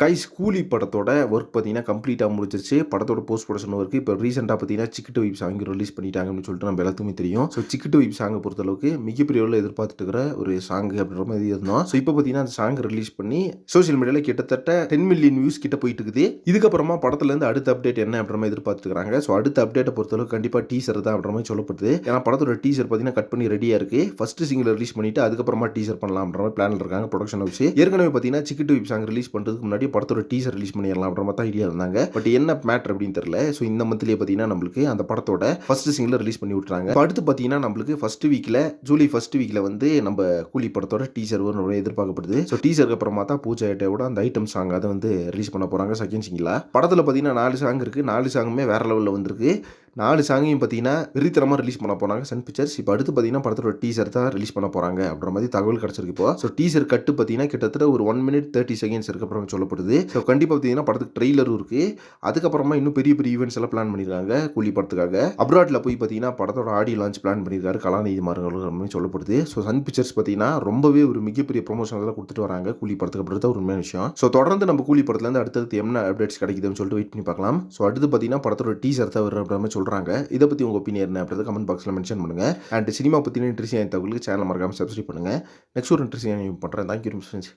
Guys கூலி படத்தோட work பார்த்தீங்கன்னா கம்ப்ளீட்டாக முடிச்சிருச்சு படத்தோட போஸ்ட் ப்ரொடக்ஷன் ஒர்க் இப்போ ரீசெண்டாக பார்த்தீங்கன்னா சிக்கிட்டு வைப் சாங் ரிலீஸ் பண்ணிட்டாங்கன்னு சொல்லிட்டு நம்ம எல்லாத்துக்குமே தெரியும். ஸோ சிக்கிட்டு வைப் சாங்கை பொறுத்தளவுக்கு மிகப்பெரிய அளவில் எதிர்பார்த்துட்டு இருக்கிற ஒரு சாங் அப்படின்ற மாதிரி இருந்தோம். ஸோ இப்போ பார்த்தீங்கன்னா அந்த சாங் ரிலீஸ் பண்ணி சோஷியல் மீடியாவில் கிட்டத்தட்ட டென் மில்லியன் வியூஸ் கிட்ட போயிட்டு இருக்குது இதுக்கப்புறமா படத்துலேருந்து அடுத்த அப்டேட் என்ன அப்படின்ற மாதிரி எதிர்பார்த்துருக்காங்க ஸோ அடுத்த அப்டேட்டை பொறுத்தளவுக்கு கண்டிப்பாக டீசர் தான் அப்படின்ற மாதிரி சொல்லப்படுது. ஏன்னா படத்தோட டீசர் பார்த்தீங்கன்னா கட் பண்ணி ரெடியாக இருக்குது ஃபர்ஸ்ட் சிங்கிள் ரிலீஸ் பண்ணிட்டு அதுக்கப்புறமா டீசர் பண்ணலாம் அப்படின்ற மாதிரி பிளான் இருக்காங்க ப்ரொடக்ஷன் ஹவுஸ் ஏற்கனவே பார்த்தீங்கன்னா சிக்கிட்டு வைப் சாங் ரிலீஸ் பண்ணுறதுக்கு முன்னாடி படத்தோட டீசர் ரிலீஸ் பண்ணிடலாம் அப்படின்ற மாதிரி தான் ஐடியா இருந்தாங்க. பட் என்ன மேட்ரு அப்படின்னு தெரியல. ஸோ இந்த மந்த்லேயே பார்த்தீங்கன்னா நம்மளுக்கு அந்த படத்தோட ஃபர்ஸ்ட் சிங்கில் ரிலீஸ் பண்ணி விட்றாங்க அடுத்து பார்த்தீங்கன்னா நம்மளுக்கு ஃபர்ஸ்ட் வீக்கில் ஜூலை ஃபர்ஸ்ட் வீக்கில் வந்து நம்ம கூலி படத்தோட டீசர் வரும் எதிர்பார்க்கப்படுது. ஸோ டீசருக்கு அப்புறமா தான் பூஜா ஐட்டோட அந்த ஐட்டம் சாங் அதை வந்து ரிலீஸ் பண்ண போகிறாங்க செகண்ட் சிங்கில் படத்தில் பார்த்தீங்கன்னா நாலு சாங் இருக்குது நாலு சாங்குமே வேறு லெவலில் வந்திருக்கு. நாலு சாங்கையும் பார்த்தீங்கன்னா வெறித்தனமாக ரிலீஸ் பண்ண போகிறாங்க சன் பிக்சர்ஸ் இப்போ அடுத்து பார்த்தீங்கன்னா படத்தோட டீசர் தான் ரிலீஸ் பண்ண போகிறாங்க அப்படின்ற மாதிரி தகவல் கிடச்சிருக்கு இப்போ. ஸோ டீசர் கட்டு பார்த்தீங்கன்னா கிட்டத்தட்ட ஒரு ஒன் மினிட் தேர்ட்டி செகண்ட்ஸ் இருக்கு அப்புறம் சொல்லப்படுது. ஸோ கண்டிப்பாக பார்த்தீங்கன்னா படத்துக்கு ட்ரெய்லரும் இருக்குது அதுக்கப்புறமா இன்னும் பெரிய பெரிய ஈவெண்ட்ஸ் எல்லாம் பிளான் பண்ணியிருக்காங்க கூலி படத்துக்காக. அப்ராட்டில் போய் பார்த்தீங்கன்னா படத்தோட ஆடியோ லான்ச் பிளான் பண்ணியிருக்காரு கலாநிதி மாறர்கள் சொல்லப்படுது. ஸோ சன் பிக்சர்ஸ் பார்த்தீங்கன்னா ரொம்பவே ஒரு மிகப்பெரிய ப்ரொமோஷன் எல்லாம் கொடுத்துட்டு வராங்க கூலி படத்துக்கு. அப்புறம் தான் ஒரு உண்மையான விஷயம். ஸோ தொடர்ந்து நம்ம கூலி படத்துலேருந்து அடுத்தடுத்து என்ன அப்டேட்ஸ் கிடைக்குதுன்னு சொல்லிட்டு வெயிட் பண்ணி பார்க்கலாம். ஸோ அடுத்து பார்த்தீங்கன்னா படத்தோட டீசர் தான் வரும் அப்படின்னு மாதிரி சொல்கிறாங்க இதை பற்றி உங்கள் ஒப்பீனியன் என்ன அப்படின்றத கமெண்ட் பாக்ஸில் மென்ஷன் பண்ணுங்கள் அண்ட் சினிமா பற்றின இன்ட்ரெஸ்டிங் தகவலுக்கு சேனல் மறக்காமல் சப்ஸ்கிரைப் பண்ணுங்கள் நெக்ஸ்ட் ஒரு இன்ட்ரெஸ்டிங் பண்ணுறேன் தேங்க்யூ ஃப்ரெண்ட்ஸ்